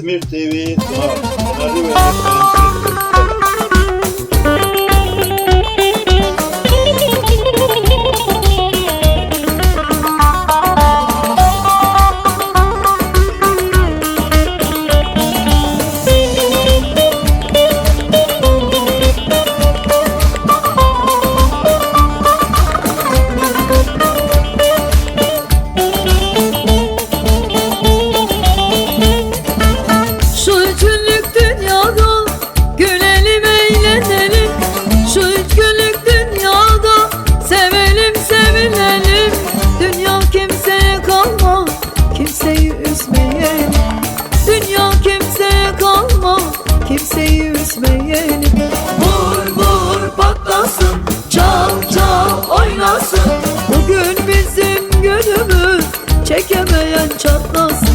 Emir TV ve çatlasın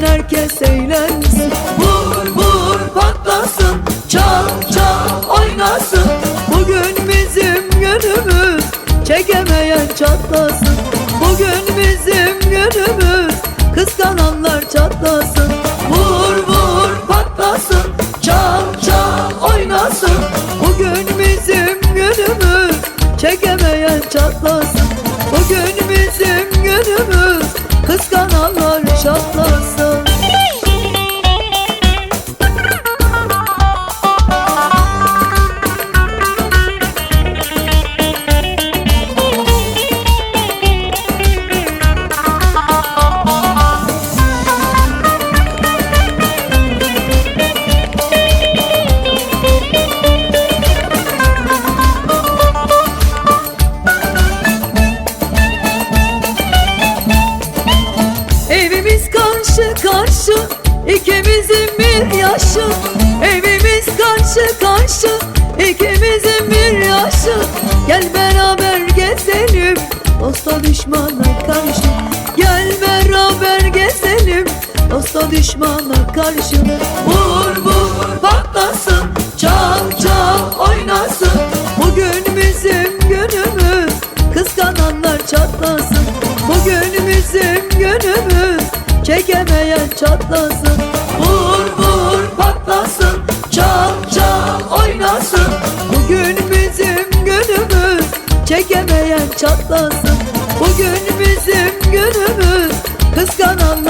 Bütün herkes eğlensin. Vur vur patlasın. Çal çal oynasın. Bugün bizim günümüz Çekemeyen çatlasın dosta düşmana karşı Vur vur patlasın. Çal çal oynasın. Bugün bizim günümüz. Kıskananlar çatlasın. Bugün bizim günümüz. Çekemeyen çatlasın. Vur vur patlasın. Çal çal oynasın. Bugün bizim günümüz. Çekemeyen çatlasın. Bugün bizim günümüz. Kıskananlar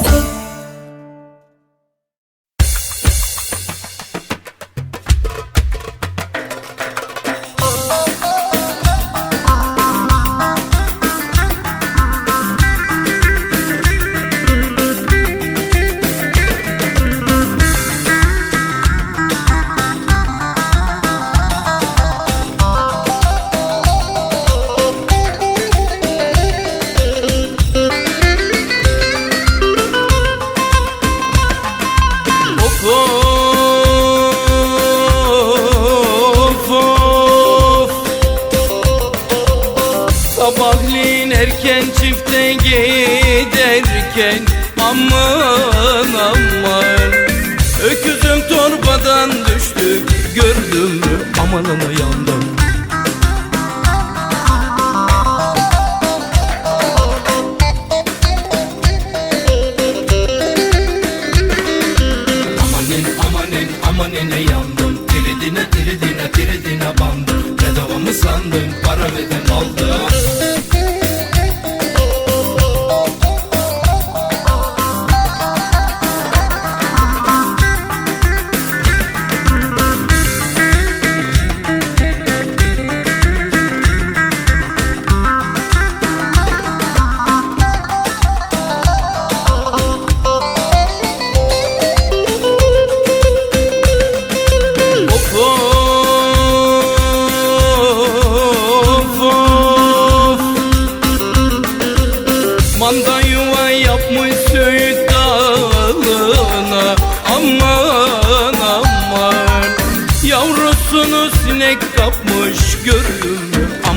erken çifte giderken Aman aman. Öküzüm torbadan düştü Gördüm mü? Amanına yandım. Amanin amanin amanine yandım. Tiridine tiridine tiridine bandım. Bedava mı sandın? Para verdim aldım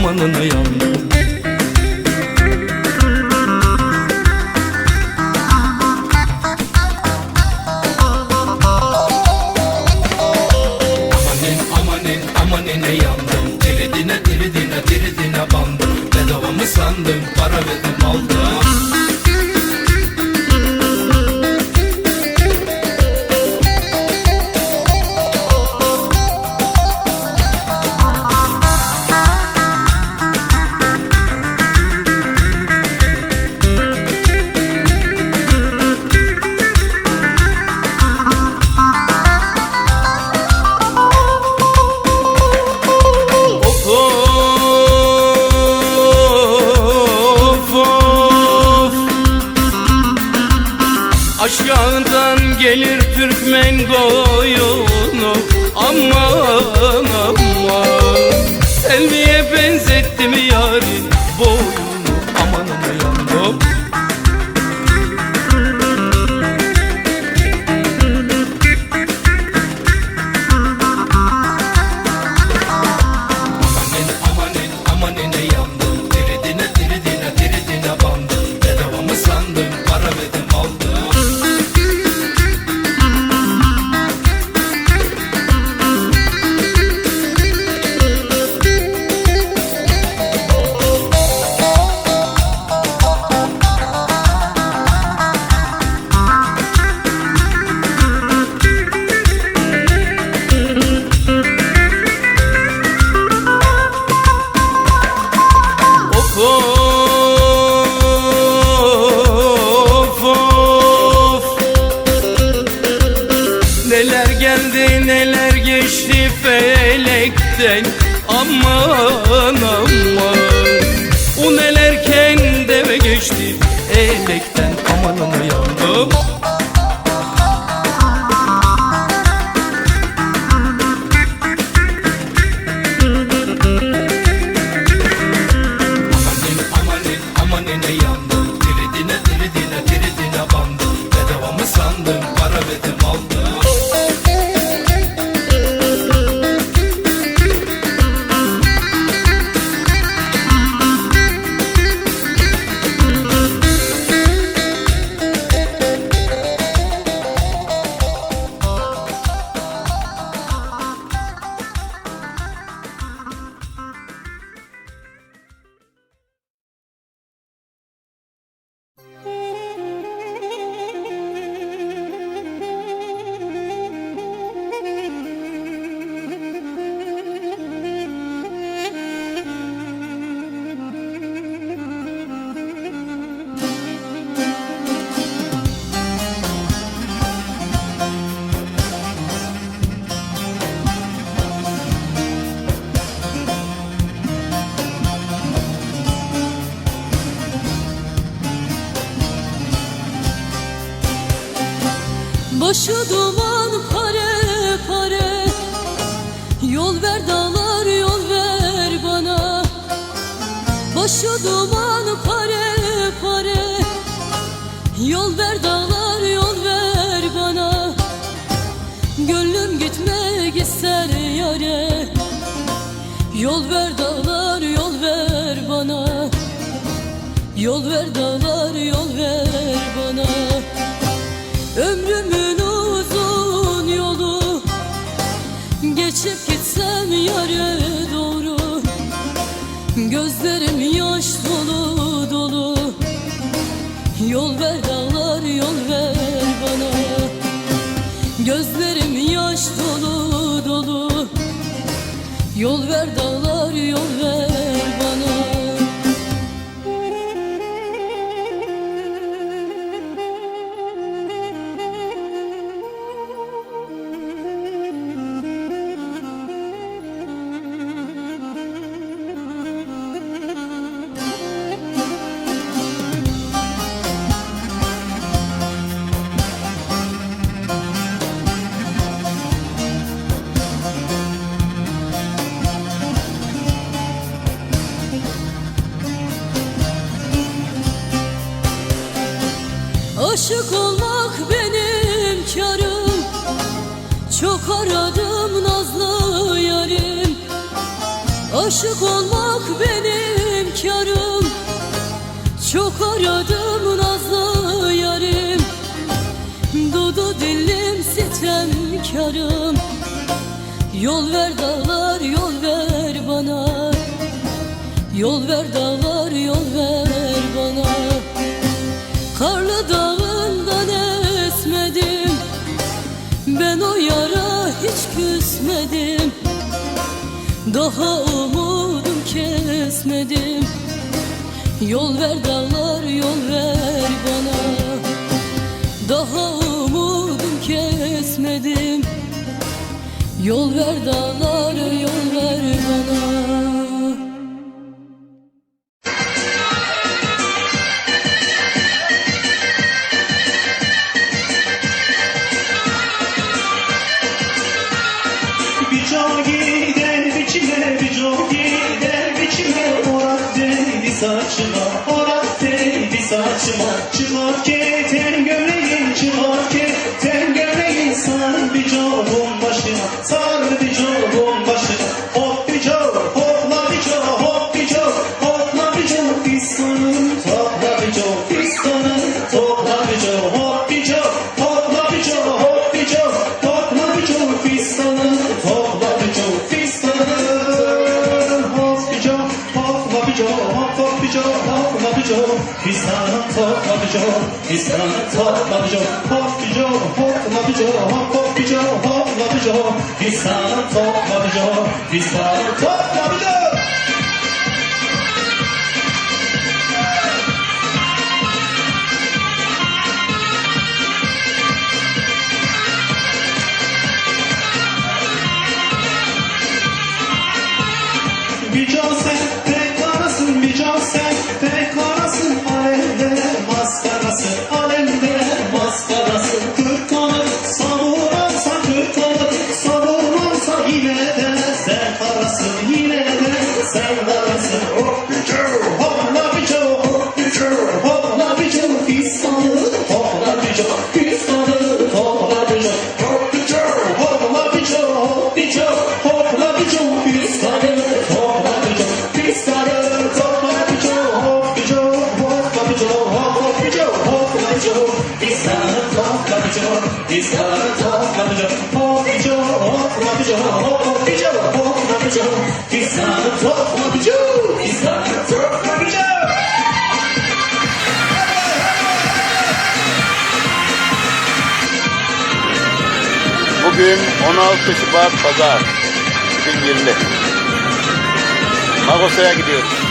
mü amanına yandım Amanin amanin amanine yandım. Tiridine tiridine tiridine bandım. Bedava mı sandın Aman aman. O nelerken deve geçti elekten Amanına yandım duman pare pare. Yol ver dağlar yol ver bana. Başı duman pare pare. Yol ver dağlar yol ver bana. Gönlüm gitmek ister yare. Yol ver dağlar yol ver bana. Yol ver dağlar yol ver bana. Ömrümün Yol ver Aşık olmak benim karım. Çok aradım nazlı yarim. Aşık olmak benim karım. Çok aradım nazlı yarim. Dudu dilim sitemkarım Yol ver dağlar yol ver bana. Yol ver dağlar yol ver bana. Karlı Daha umudum kesmedim. Yol ver dağlar yol ver bana. Daha umudum kesmedim. Yol ver dağlar yol ver bana Hop çoğ, hop hop bir çoğ Fistanın topla bir çoğ, fistanın topla bir çoğ Bir can Bugün 16 Şubat Pazar 2020. Magosa'ya gidiyoruz.